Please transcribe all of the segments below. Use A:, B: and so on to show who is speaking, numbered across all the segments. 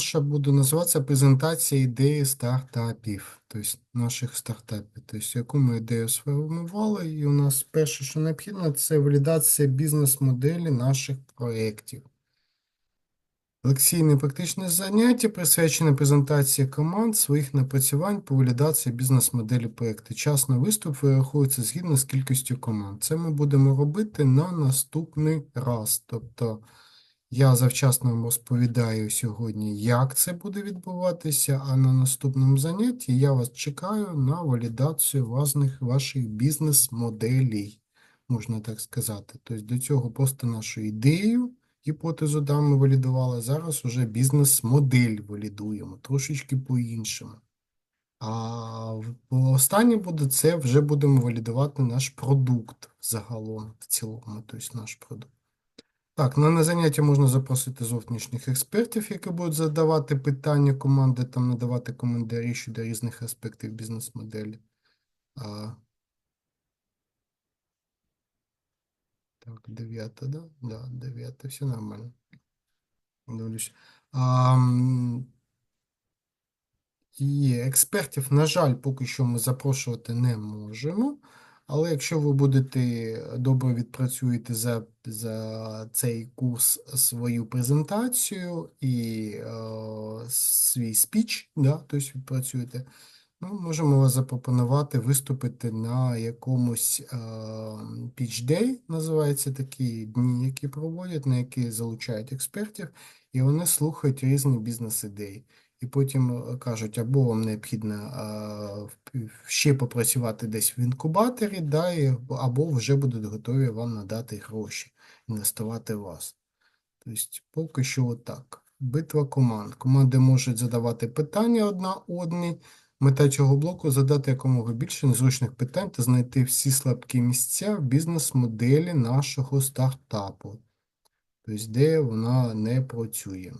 A: наша буде називатися презентація ідеї стартапів, тобто наших стартапів. Тобто, яку ми ідею сформували, і у нас перше, що необхідно, це валідація бізнес-моделі наших проєктів. Лекційне практичне заняття присвячене презентації команд своїх напрацювань по валідації бізнес-моделі проєкту. Час на виступ вираховується згідно з кількістю команд. Це ми будемо робити на наступний раз. Тобто я завчасно вам розповідаю сьогодні, як це буде відбуватися, а на наступному занятті я вас чекаю на валідацію власних ваших бізнес-моделей, можна так сказати. Тобто до цього просто нашу ідею, гіпотезу да, ми валідували, зараз вже бізнес-модель валідуємо, трошечки по-іншому. А останнє буде це вже будемо валідувати наш продукт загалом, в цілому, тобто наш продукт. Так, на на заняття можна запросити зовнішніх експертів, які будуть задавати питання команди, там надавати коментарі щодо різних аспектів бізнес-моделі. А, так, дев'ята, да? Да, дев'ята, все нормально. Дивлюсь. А, і експертів, на жаль, поки що ми запрошувати не можемо. Але якщо ви будете добре відпрацюєте за, за цей курс свою презентацію і е, свій спіч, да, тобто відпрацюєте, ну, можемо вас запропонувати виступити на якомусь е, Pitch Day, називається такі дні, які проводять, на які залучають експертів, і вони слухають різні бізнес-ідеї. І потім е, кажуть, або вам необхідно ще попрацювати десь в інкубаторі, да, або вже будуть готові вам надати гроші, інвестувати в вас. Тобто, поки що отак. Битва команд. Команди можуть задавати питання одна одній. Мета цього блоку задати якомога більше незручних питань та знайти всі слабкі місця в бізнес-моделі нашого стартапу, тобто, де вона не працює.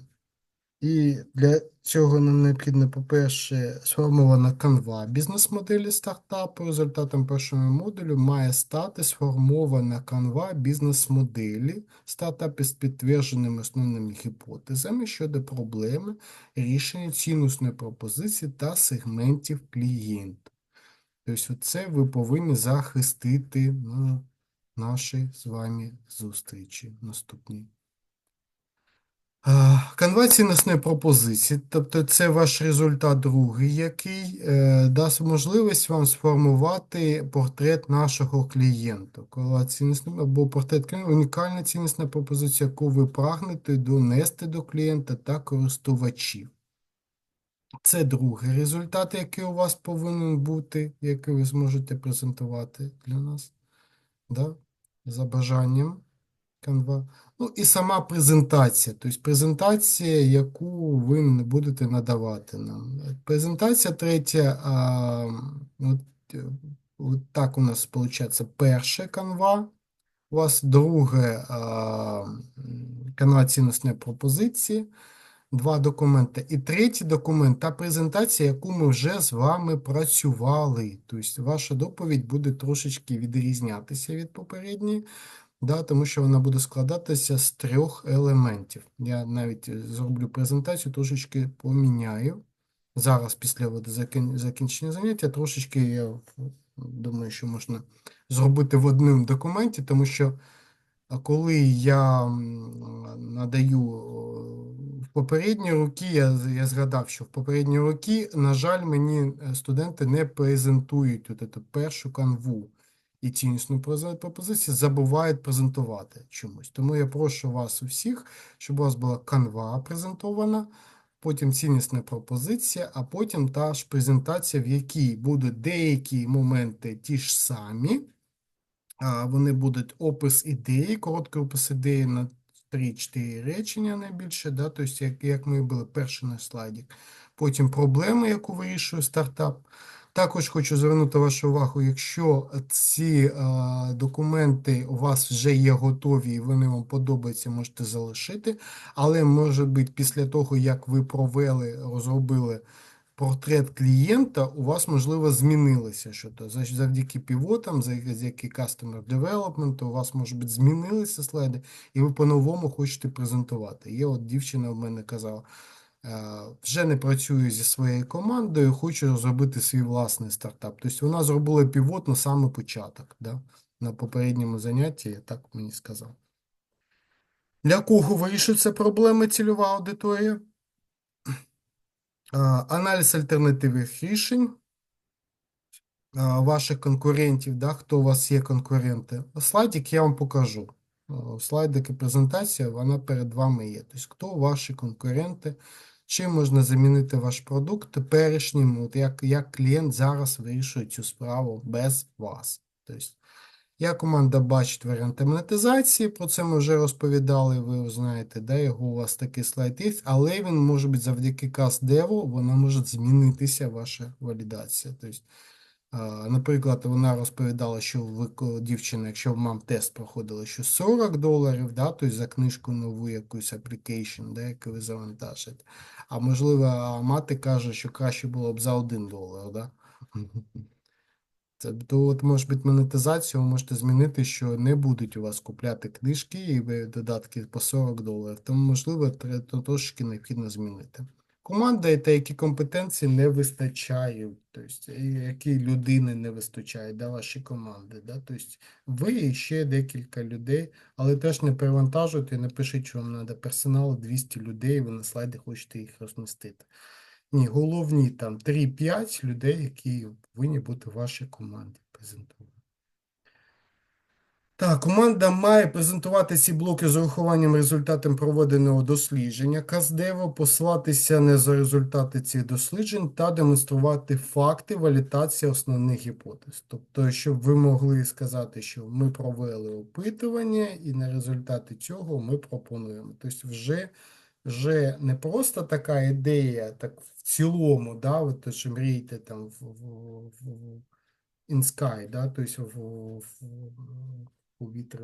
A: І для цього нам необхідно, по-перше, сформована канва бізнес-моделі стартапу. Результатом першого модулю має стати сформована канва бізнес-моделі стартапу з підтвердженими основними гіпотезами щодо проблеми рішення цінностної пропозиції та сегментів клієнта. Тобто, це ви повинні захистити на нашій з вами зустрічі наступній. А, Канва цінностної пропозиції, тобто це ваш результат другий, який е, дасть можливість вам сформувати портрет нашого клієнта. Цінностна або портрет унікальна цінностна пропозиція, яку ви прагнете донести до клієнта та користувачів. Це другий результат, який у вас повинен бути, який ви зможете презентувати для нас. Да? За бажанням. Canva. Ну і сама презентація, тобто презентація, яку ви не будете надавати нам. Презентація третя, а, от, от так у нас виходить перше Canva, у вас друге а, м, цінностної пропозиції, два документи. І третій документ та презентація, яку ми вже з вами працювали. Тобто ваша доповідь буде трошечки відрізнятися від попередньої. Да, тому що вона буде складатися з трьох елементів. Я навіть е, зроблю презентацію, трошечки поміняю. Зараз, після закінчення заняття, трошечки я думаю, що можна зробити в одному документі, тому що коли я надаю в попередні роки, я, я згадав, що в попередні роки, на жаль, мені е, студенти не презентують от эту першу канву і ціннісну пропозицію забувають презентувати чомусь. Тому я прошу вас усіх, щоб у вас була канва презентована, потім ціннісна пропозиція, а потім та ж презентація, в якій будуть деякі моменти ті ж самі. Вони будуть опис ідеї, короткий опис ідеї на 3-4 речення найбільше, да, тобто, як, як ми були перші на слайді. Потім проблеми, яку вирішує стартап. Також хочу звернути вашу увагу, якщо ці е, документи у вас вже є готові і вони вам подобаються, можете залишити. Але може бути після того, як ви провели, розробили портрет клієнта, у вас, можливо, змінилося щось. Зав- Завдяки півотам, завдяки Customer Development, у вас, може бути, змінилися слайди, і ви по-новому хочете презентувати. Є от дівчина в мене казала, вже не працюю зі своєю командою, хочу зробити свій власний стартап. Тобто вона зробила півот на саме початок, да? на попередньому занятті, так мені сказав. Для кого вирішуються проблеми цільова аудиторія? Аналіз альтернативних рішень ваших конкурентів, да, хто у вас є конкуренти. Слайдик я вам покажу. Слайдик і презентація, вона перед вами є. Тобто, хто ваші конкуренти, чим можна замінити ваш продукт теперішнім, от як, як клієнт зараз вирішує цю справу без вас. Тобто, Як команда бачить варіанти монетизації, про це ми вже розповідали, ви знаєте, де його у вас такий слайд є, але він може бути завдяки CastDev, вона може змінитися ваша валідація. Тобто, Наприклад, вона розповідала, що ви, дівчина, якщо вам тест проходили, що 40 доларів, да, тобто за книжку нову якусь application, да, яку ви завантажите. А можливо, мати каже, що краще було б за 1 долар. Да? Це, то от може бути монетизацію, ви можете змінити, що не будуть у вас купляти книжки і додатки по 40 доларів. Тому, можливо, трошки необхідно змінити. Команда та які компетенції не вистачають, тобто, які людини не вистачає, да, ваші команди. Да? Тобто, ви і ще декілька людей, але теж не перевантажуйте, не пишіть, що вам треба персоналу 200 людей, ви на слайді хочете їх розмістити. Ні, головні там 3-5 людей, які повинні бути в вашій команді презентувати. Так, команда має презентувати ці блоки з урахуванням результатів проведеного дослідження Каздево, посилатися не за результати цих досліджень та демонструвати факти валідації основних гіпотез. Тобто, щоб ви могли сказати, що ми провели опитування, і на результати цього ми пропонуємо. Тобто, вже вже не просто така ідея, так в цілому, да, от те, що мрієте там в, в, в in sky, да, тобто в, в, повітря,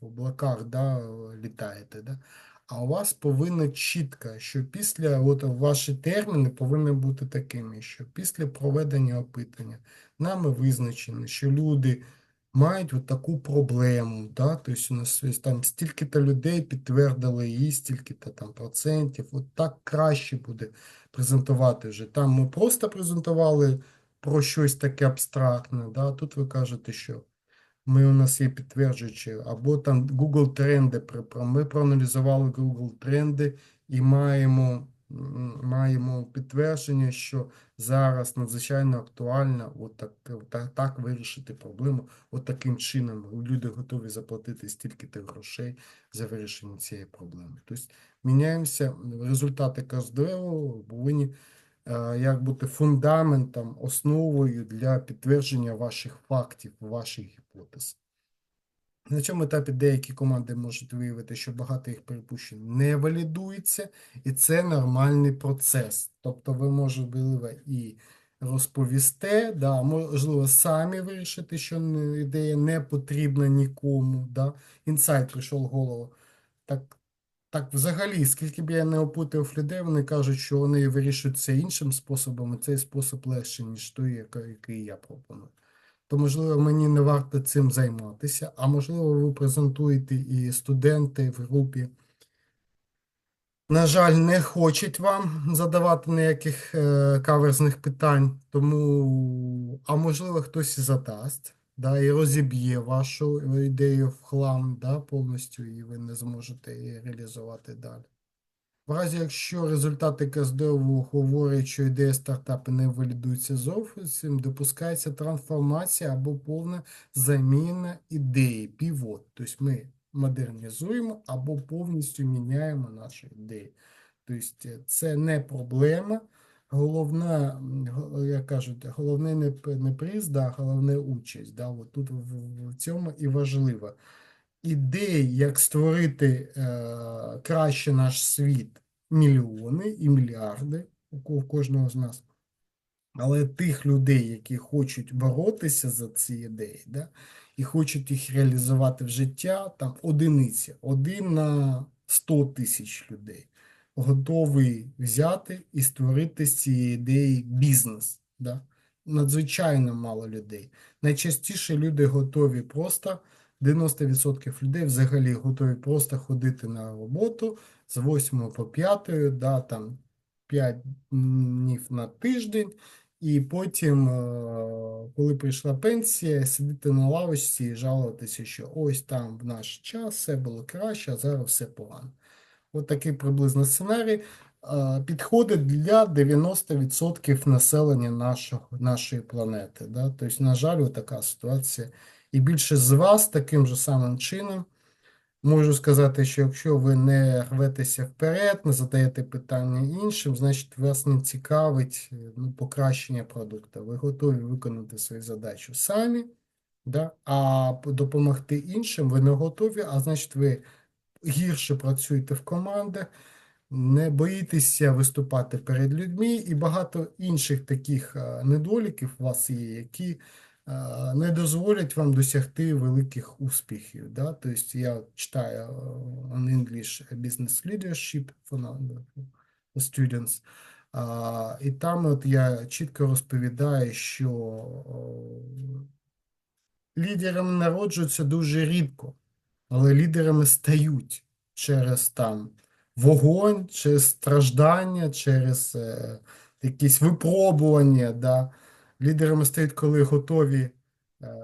A: в облаках, да, літаєте, да. А у вас повинно чітко, що після, от ваші терміни повинні бути такими, що після проведення опитання нами визначено, що люди мають от таку проблему, да? Тобто у нас там стільки-то людей підтвердили її, стільки-то там процентів. От так краще буде презентувати вже. Там ми просто презентували про щось таке абстрактне, да? Тут ви кажете, що ми у нас є підтверджуючі, або там Google тренди. Ми проаналізували Google тренди і маємо, маємо підтвердження, що зараз надзвичайно актуально от так, так, вирішити проблему. От чином люди готові заплатити стільки-то грошей за вирішення цієї проблеми. Тобто міняємося, результати КСДР повинні як бути фундаментом, основою для підтвердження ваших фактів, ваших гіпотез. На цьому етапі деякі команди можуть виявити, що багато їх припущень не валідується, і це нормальний процес. Тобто ви можете і розповісте, да, можливо, самі вирішити, що ідея не потрібна нікому. Да. Інсайт прийшов в голову. Так, так взагалі, скільки б я не опитував людей, вони кажуть, що вони вирішують це іншим способом, і цей спосіб легший, ніж той, який я пропоную. То, можливо, мені не варто цим займатися, а можливо, ви презентуєте і студенти в групі. На жаль, не хочуть вам задавати ніяких е, каверзних питань, тому, а можливо, хтось і задасть, да, і розіб'є вашу ідею в хлам, да, повністю, і ви не зможете її реалізувати далі. В разі, якщо результати КСДО говорять, що ідея стартапу не валідується зовсім, допускається трансформація або повна заміна ідеї, півот. Тобто ми модернізуємо або повністю міняємо наші ідеї. Тобто це не проблема. Головна, як кажуть, головне не, не приз, да, головне участь. Да, от тут в, в- цьому і важливо ідей, як створити е, краще наш світ, мільйони і мільярди у ко- кожного з нас. Але тих людей, які хочуть боротися за ці ідеї, да, і хочуть їх реалізувати в життя, там одиниці, один на 100 тисяч людей готовий взяти і створити з цієї ідеї бізнес. Да? Надзвичайно мало людей. Найчастіше люди готові просто 90% людей взагалі готові просто ходити на роботу з 8 по 5, да, там 5 днів на тиждень, і потім, е, коли прийшла пенсія, сидіти на лавочці і жалуватися, що ось там в наш час все було краще, а зараз все погано. От такий приблизно сценарій е, підходить для 90% населення нашого, нашої планети. Да? Тобто, на жаль, така ситуація. І більшість з вас таким же самим чином можу сказати, що якщо ви не рветеся вперед, не задаєте питання іншим, значить вас не цікавить ну, покращення продукту. Ви готові виконати свою задачу самі, да? а допомогти іншим ви не готові, а значить, ви гірше працюєте в командах, не боїтеся виступати перед людьми, і багато інших таких е, недоліків у вас є, які е, не дозволять вам досягти великих успіхів. Да? Тобто я читаю е, on English Business Leadership for students, і там от я чітко розповідаю, що лідерами народжуються дуже рідко, але лідерами стають через там вогонь, через страждання, через е, якісь випробування. Да? Лідерами стають, коли готові е,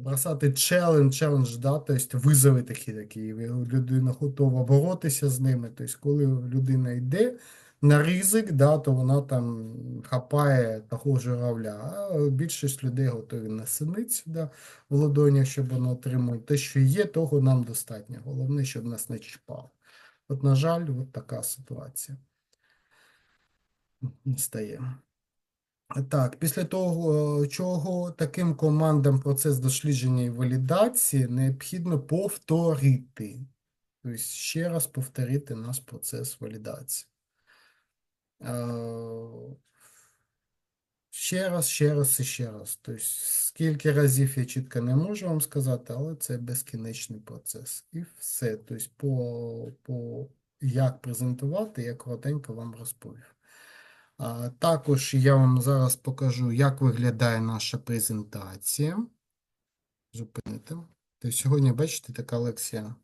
A: бросати челендж, челендж, да? Тобто визови такі, такі, людина готова боротися з ними. Тобто, коли людина йде на ризик, да, то вона там хапає того журавля, а більшість людей готові на синицю, да, в ладонях, щоб воно отримати. Те, що є, того нам достатньо. Головне, щоб нас не чіпало. От, на жаль, от така ситуація стає. Так, після того, чого таким командам процес дослідження і валідації необхідно повторити. Тобто ще раз повторити наш процес валідації. Е, Ще раз, ще раз і ще раз. Тобто, скільки разів я чітко не можу вам сказати, але це безкінечний процес. І все. Тобто, по, по як презентувати, я коротенько вам розповів. А, також я вам зараз покажу, як виглядає наша презентація. Зупинити. Тобто, сьогодні, бачите, така лекція.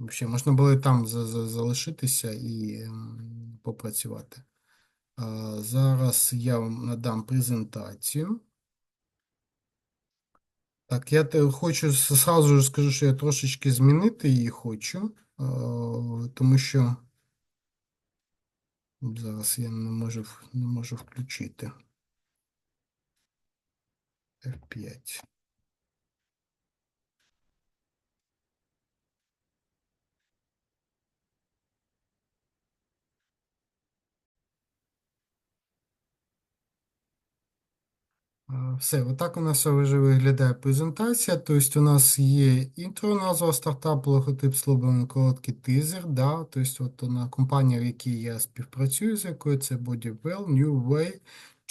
A: Взагалі, можна було там за- за- залишитися і попрацювати. А, Зараз я вам надам презентацію. Так, я хочу ж скажу, що я трошечки змінити її хочу, тому що зараз я не можу, не можу включити. F5. Все, отак у нас вже виглядає презентація. Тобто у нас є інтро, назва стартапу, логотип, слоган, короткий тизер. Да? Тобто от на компанія, в якій я співпрацюю, з якою це Bodywell, New Way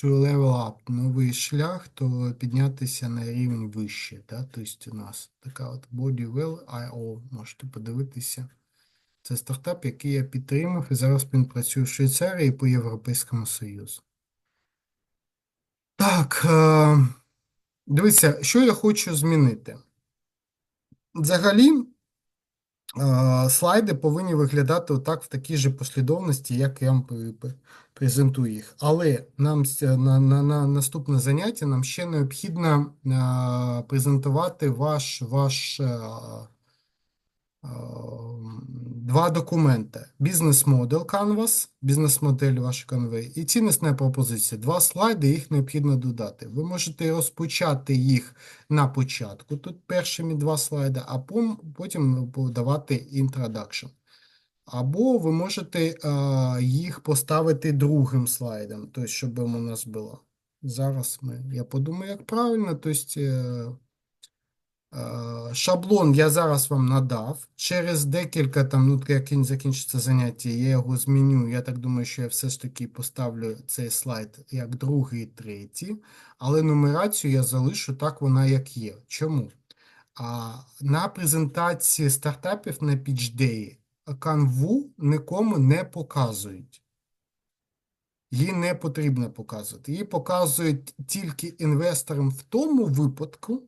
A: to Level Up. Новий шлях, то піднятися на рівень вище. Да? Тобто у нас така от Bodywell.io, можете подивитися. Це стартап, який я підтримав, і зараз він працює в Швейцарії по Європейському Союзу. Так, е, дивіться, що я хочу змінити. Взагалі, е, слайди повинні виглядати отак в такій же послідовності, як я вам пр- пр- презентую їх. Але нам на, на, на наступне заняття нам ще необхідно е, презентувати ваш, ваш два документи: бізнес-модель Canvas, бізнес-модель вашої Canva і ціннісна пропозиція. Два слайди, їх необхідно додати. Ви можете розпочати їх на початку, тут першими два слайди, а потім подавати introduction. Або ви можете е, їх поставити другим слайдом, тобто, щоб у нас було. Зараз ми, я подумаю, як правильно. Тобто, е, Е, Шаблон я зараз вам надав. Через декілька там, ну, як закінчиться заняття, я його зміню. Я так думаю, що я все ж таки поставлю цей слайд як другий третій. Але нумерацію я залишу так, вона як є. Чому? А на презентації стартапів на Day канву нікому не показують. Її не потрібно показувати. Її показують тільки інвесторам в тому випадку,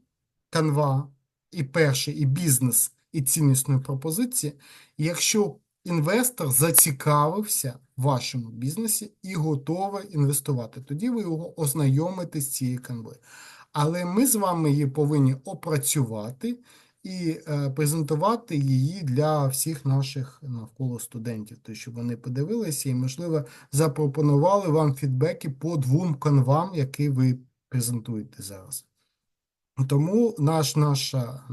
A: канва і перший, і бізнес, і ціннісної пропозиції, якщо інвестор зацікавився в вашому бізнесі і готовий інвестувати. Тоді ви його ознайомите з цією канвою. Але ми з вами її повинні опрацювати і е, презентувати її для всіх наших навколо студентів, тобто, щоб вони подивилися і, можливо, запропонували вам фідбеки по двом канвам, які ви презентуєте зараз. Тому наш, наша,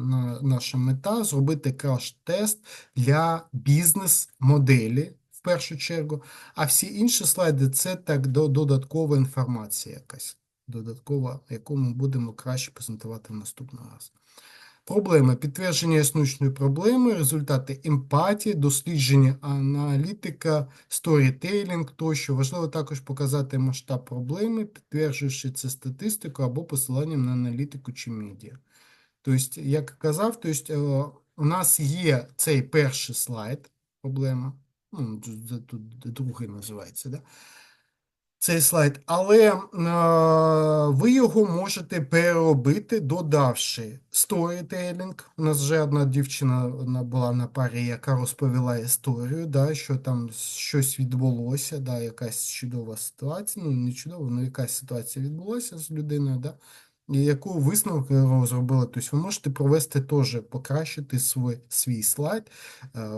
A: наша мета зробити краш-тест для бізнес-моделі в першу чергу, а всі інші слайди це так до, додаткова інформація якась, додаткова, яку ми будемо краще презентувати в наступного разу. Проблеми. Підтвердження існуючої проблеми, результати емпатії, дослідження аналітика, сторітейлінг тощо. Важливо також показати масштаб проблеми, підтверджуючи це статистикою або посиланням на аналітику чи медіа. Тобто, як казав, тобто, е, у нас є цей перший слайд, проблема, ну, тут другий називається, да? Цей слайд, але е, ви його можете переробити, додавши сторітейлінг. У нас вже одна дівчина одна була на парі, яка розповіла історію, да, що там щось відбулося, да, якась чудова ситуація, ну не чудова, але якась ситуація відбулася з людиною, да, і яку висновок ви зробили. Тобто ви можете провести теж, покращити свій, свій слайд, е,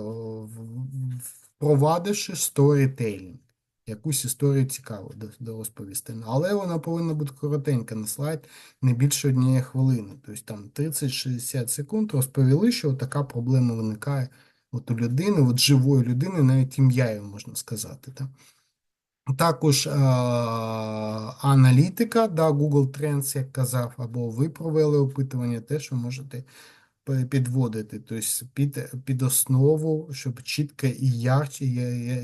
A: впровадивши сторітейлінг якусь історію цікаву розповісти. Але вона повинна бути коротенька на слайд, не більше однієї хвилини. Тобто там 30-60 секунд розповіли, що така проблема виникає от у людини, от живої людини, навіть ім'я можна сказати. Так? Також а, аналітика, да, Google Trends, як казав, або ви провели опитування, теж ви можете підводити, тобто під, під основу, щоб чітко і ярче,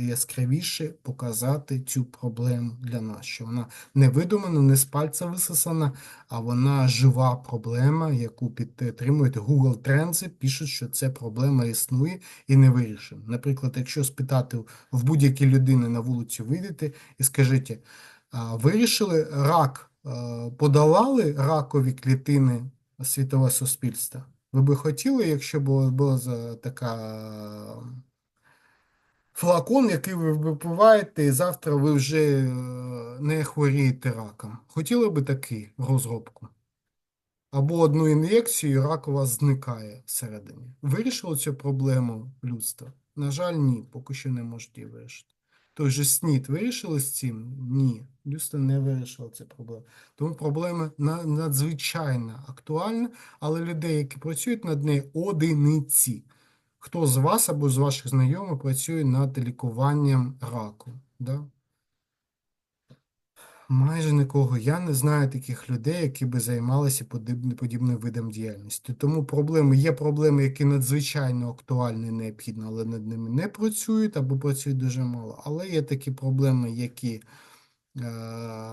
A: яскравіше показати цю проблему для нас, що вона не видумана, не з пальця висосана, а вона жива проблема, яку підтримують Google Trends, пишуть, що ця проблема існує і не вирішена. Наприклад, якщо спитати в будь-якій людини на вулиці вийдете і скажіть, вирішили рак, а, подолали ракові клітини світове суспільство? Ви би хотіли, якщо була за така флакон, який ви випиваєте, і завтра ви вже е, не хворієте раком? Хотіли би такий розробку? Або одну ін'єкцію, і рак у вас зникає всередині. Вирішило цю проблему людства? На жаль, ні, поки що не можуть її вирішити. Той же СНІД вирішили з цим? Ні, людство не вирішила цю проблему. Тому проблема надзвичайно актуальна, але людей, які працюють над нею, одиниці. Хто з вас або з ваших знайомих працює над лікуванням раку? Да? Майже нікого. Я не знаю таких людей, які би займалися подібним, видом діяльності. Тому проблеми є проблеми, які надзвичайно актуальні і необхідні, але над ними не працюють або працюють дуже мало. Але є такі проблеми, які е,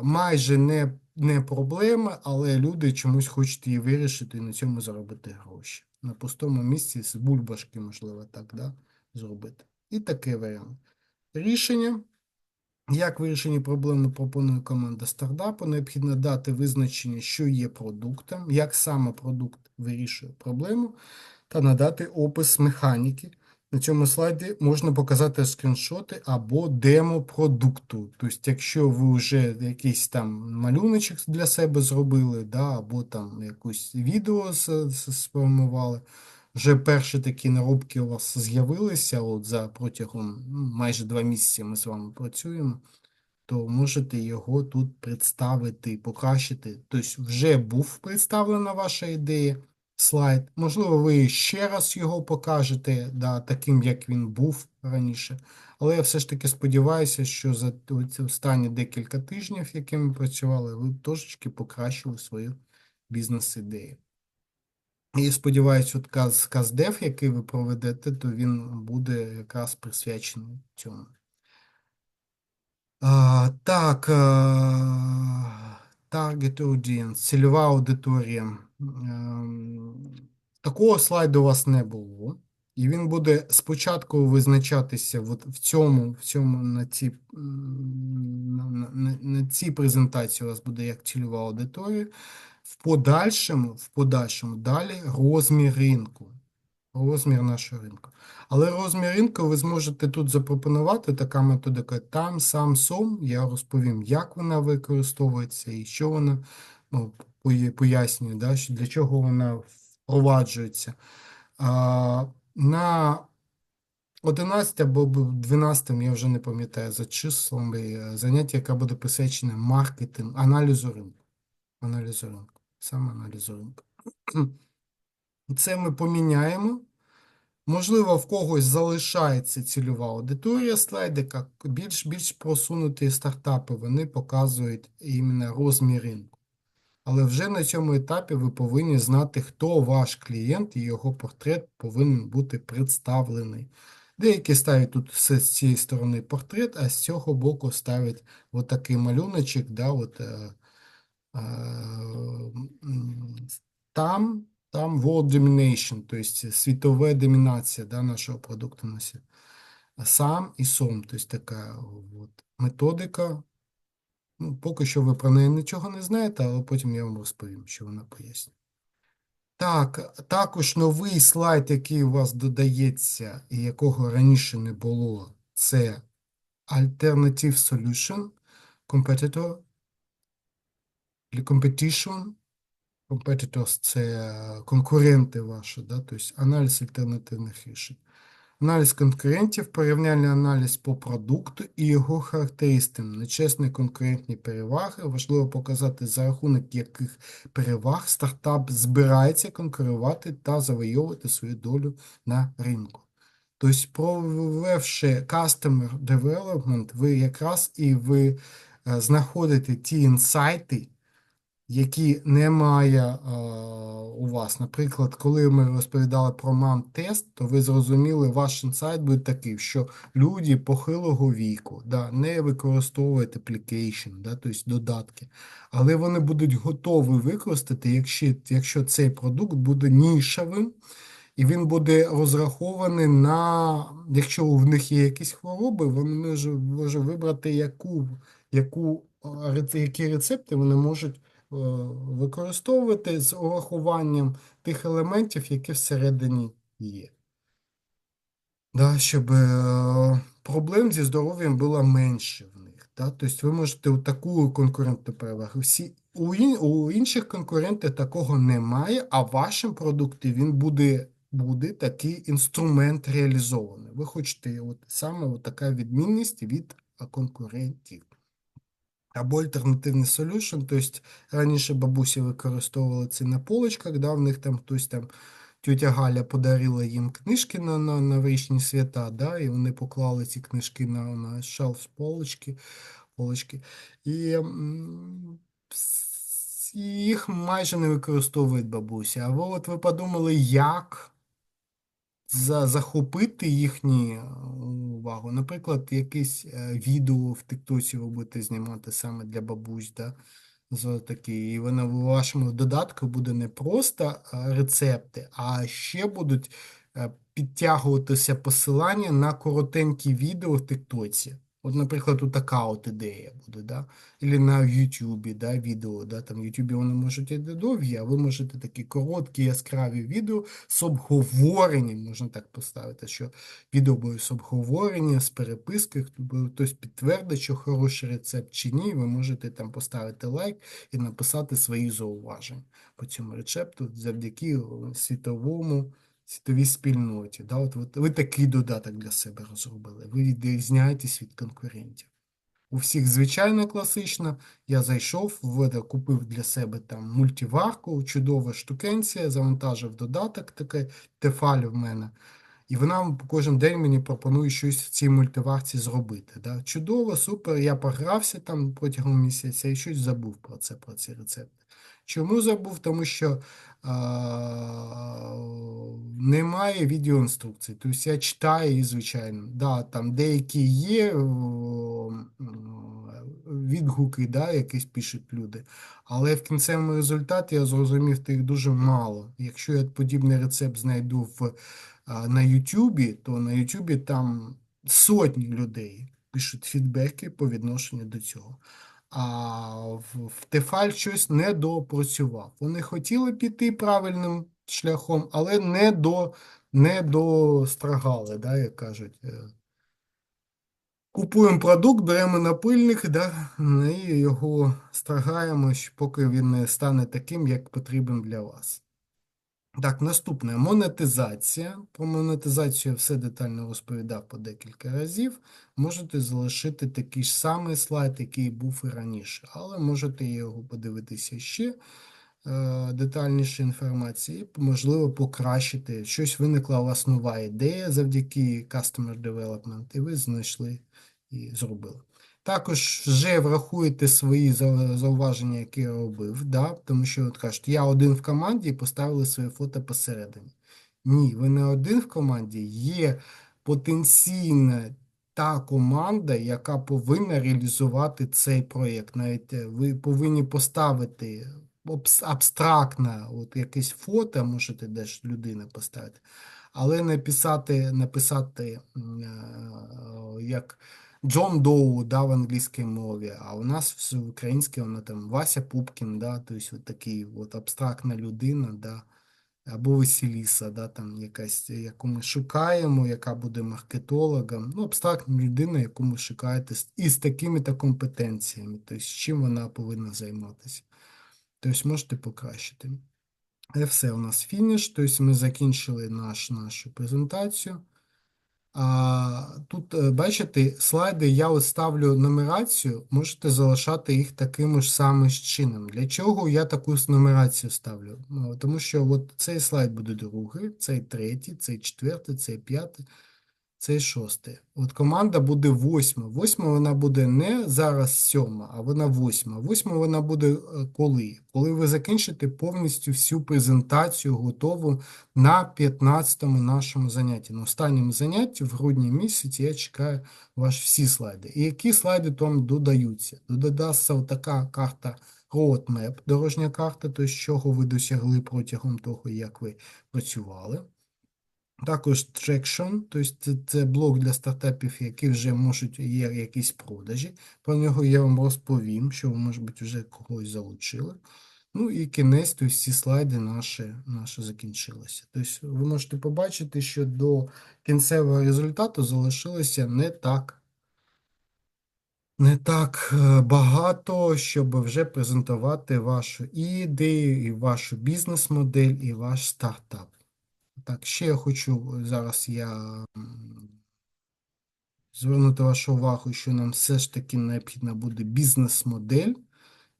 A: майже не, не проблеми, але люди чомусь хочуть її вирішити і на цьому заробити гроші. На пустому місці з бульбашки, можливо, так, да, зробити. І такий варіант. Рішення. Як вирішення проблеми пропонує команда стартапу, необхідно дати визначення, що є продуктом, як саме продукт вирішує проблему, та надати опис механіки. На цьому слайді можна показати скріншоти або демо продукту. Тобто, якщо ви вже якийсь там малюночок для себе зробили, да, або там якусь відео сформували, вже перші такі наробки у вас з'явилися, от за протягом ну, майже два місяці ми з вами працюємо, то можете його тут представити, покращити. Тобто вже був представлена ваша ідея, слайд. Можливо, ви ще раз його покажете, да, таким, як він був раніше. Але я все ж таки сподіваюся, що за ці останні декілька тижнів, які ми працювали, ви трошечки покращили свою бізнес-ідею. І сподіваюся, от каз, який ви проведете, то він буде якраз присвячений цьому. А, так, а, target audience, цільова аудиторія. Ем, Такого слайду у вас не було. І він буде спочатку визначатися от в цьому, в цьому на цій, на, на- на цій презентації у вас буде як цільова аудиторія. Подальшому, в подальшому далі розмір ринку. розмір нашого ринку. Але розмір ринку ви зможете тут запропонувати така методика там, сам, сом. Я розповім, як вона використовується і що вона ну, пояснює, да, для чого вона впроваджується. А, на 11 або 12, я вже не пам'ятаю за числами, е, заняття, яке буде присвячене маркетинг, аналізу ринку. Аналізу ринку. Саме аналізу ринку. Це ми поміняємо. Можливо, в когось залишається цільова аудиторія слайдика. Більш більш просунуті стартапи вони показують іменно розмір ринку. Але вже на цьому етапі ви повинні знати, хто ваш клієнт і його портрет повинен бути представлений. Деякі ставлять тут з цієї сторони портрет, а з цього боку ставлять отакий малюночок, да, от, е, там, там world domination, тобто світова домінація да, нашого продукту на Сам і сом, тобто така от, методика. Ну, поки що ви про неї нічого не знаєте, але потім я вам розповім, що вона пояснює. Так, також новий слайд, який у вас додається, і якого раніше не було, це Alternative Solution, Competitor, Competition. Competitors – це конкуренти ваші, да? тобто аналіз альтернативних рішень. Аналіз конкурентів, порівняльний аналіз по продукту і його характеристикам, нечесні конкурентні переваги. Важливо показати, за рахунок яких переваг стартап збирається конкурувати та завойовувати свою долю на ринку. Тобто, провівши Customer Development, ви якраз і ви е, знаходите ті інсайти, які немає е, у вас. Наприклад, коли ми розповідали про мам-тест, то ви зрозуміли, ваш інсайт буде такий, що люди похилого віку да, не використовують application, да, тобто додатки, але вони будуть готові використати, якщо, якщо цей продукт буде нішевим, і він буде розрахований на, якщо в них є якісь хвороби, вони може, може вибрати, яку, яку, які рецепти вони можуть е, використовувати з урахуванням тих елементів, які всередині є. Да, щоб е, проблем зі здоров'ям було менше в них. Да? Тобто ви можете у таку конкурентну перевагу. Всі, у, ін, у інших конкурентів такого немає, а в вашому продукті він буде, буде такий інструмент реалізований. Ви хочете от, саме от така відмінність від конкурентів. Або альтернативний solution, тобто раніше бабусі використовували це на полочках, да, в них там хтось там тетя Галя подарила їм книжки на, на новорічні свята, да, і вони поклали ці книжки на, на шелф з полочки, полочки. І їх майже не використовують бабусі. А ви от ви подумали, як за, захопити їхню е, увагу. Наприклад, якесь е, відео в Тиктоці ви будете знімати саме для бабусь, да? За такі, і вона в вашому додатку буде не просто е, рецепти, а ще будуть підтягуватися посилання на коротенькі відео в Тиктоці. От, наприклад, от така от ідея буде, да? Или на Ютубі, да, відео, да, там в Ютубі вони можуть і довгі, а ви можете такі короткі, яскраві відео з обговоренням, можна так поставити, що відео буде з обговорення, з переписки, хтось підтвердить, що хороший рецепт чи ні, ви можете там поставити лайк і написати свої зауваження по цьому рецепту завдяки світовому, світовій спільноті. Да? От, от ви такий додаток для себе розробили, ви відрізняєтесь від конкурентів. У всіх звичайно класично. Я зайшов, введив, купив для себе там мультиварку, чудова штукенція, завантажив додаток, таке тефаль в мене. І вона кожен день мені пропонує щось в цій мультиварці зробити. Да? Чудово, супер. Я погрався там протягом місяця і щось забув про це, про ці рецепти. Чому забув? Тому що а, немає відеоінструкцій. Тобто я читаю її, звичайно. Да, там деякі є відгуки, да, якісь пишуть люди. Але в кінцевому результаті я зрозумів, що їх дуже мало. Якщо я подібний рецепт знайду в, на Ютубі, то на Ютубі там сотні людей пишуть фідбеки по відношенню до цього. А Тефаль щось не допрацював. Вони хотіли піти правильним шляхом, але не до, не дострагали, да, як кажуть. Е, Купуємо продукт, беремо напильник, да, і його страгаємо, поки він не стане таким, як потрібен для вас. Так, наступне монетизація. Про монетизацію я все детально розповідав по декілька разів. Можете залишити такий ж самий слайд, який був і раніше, але можете його подивитися ще е, детальніше інформації, можливо, покращити. Щось виникла у вас нова ідея завдяки Customer Development, і ви знайшли і зробили. Також вже врахуєте свої зауваження, які я робив, да? тому що от кажуть, я один в команді і поставили своє фото посередині. Ні, ви не один в команді, є потенційна та команда, яка повинна реалізувати цей проєкт. Навіть е, ви повинні поставити абс- абстрактне, от якесь фото, можете теж людина поставити, але написати, написати е, як Джон Доу, да, в англійській мові, а у нас в українській вона там Вася Пупкін, да, тобто от такий от абстрактна людина, да, або Василіса, да, там якась, яку ми шукаємо, яка буде маркетологом, ну, абстрактна людина, яку ми шукаєте з- і такими-то компетенціями, тобто з чим вона повинна займатися. Тобто можете покращити. І все, у нас фініш, тобто ми закінчили наш, нашу презентацію. Тут, е, бачите, слайди я ставлю нумерацію, можете залишати їх таким ж самим чином. Для чого я таку нумерацію ставлю? Ну, Тому що от цей слайд буде другий, цей третій, цей четвертий, цей п'ятий, цей шостий. От команда буде восьма. Восьма вона буде не зараз сьома, а вона восьма. Восьма вона буде е, коли? Коли ви закінчите повністю всю презентацію готову на 15-му нашому занятті. На останньому занятті в грудні місяці я чекаю ваші всі слайди. І які слайди там додаються? Додасться така карта roadmap, дорожня карта, тобто з чого ви досягли протягом того, як ви працювали. Також traction, тобто це, блок для стартапів, які вже можуть є якісь продажі. Про нього я вам розповім, що ви, може бути, вже когось залучили. Ну і кінець, тобто всі слайди наші, наші закінчилися. Тобто ви можете побачити, що до кінцевого результату залишилося не так, не так е, багато, щоб вже презентувати вашу ідею, і вашу бізнес-модель, і ваш стартап. Так, ще я хочу зараз я звернути вашу увагу, що нам все ж таки необхідна буде бізнес-модель,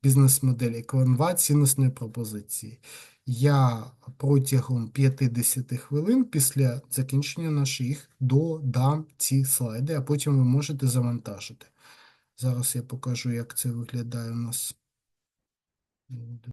A: бізнес-модель екванва цінностної пропозиції. Я протягом 50 хвилин після закінчення наших додам ці слайди, а потім ви можете завантажити. Зараз я покажу, як це виглядає у нас.